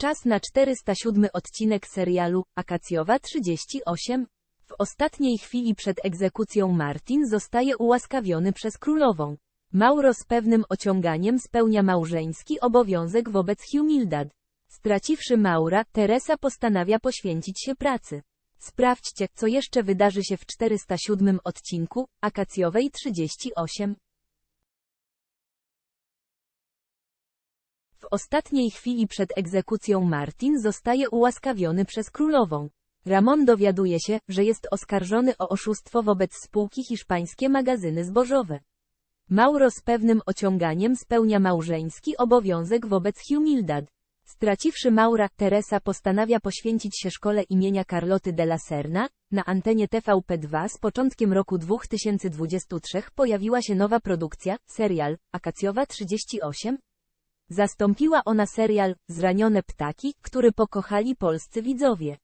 Czas na 407 odcinek serialu Akacjowa 38. W ostatniej chwili przed egzekucją Martin zostaje ułaskawiony przez królową. Mauro z pewnym ociąganiem spełnia małżeński obowiązek wobec Humildad. Straciwszy Maura, Teresa postanawia poświęcić się pracy. Sprawdźcie, co jeszcze wydarzy się w 407 odcinku Akacjowej 38. W ostatniej chwili przed egzekucją Martin zostaje ułaskawiony przez królową. Ramon dowiaduje się, że jest oskarżony o oszustwo wobec spółki hiszpańskie magazyny zbożowe. Mauro z pewnym ociąganiem spełnia małżeński obowiązek wobec Humildad. Straciwszy Maura, Teresa postanawia poświęcić się szkole imienia Carloty de la Serna. Na antenie TVP2 z początkiem roku 2023 pojawiła się nowa produkcja, serial, Akacjowa 38. Zastąpiła ona serial, Zranione ptaki, który pokochali polscy widzowie.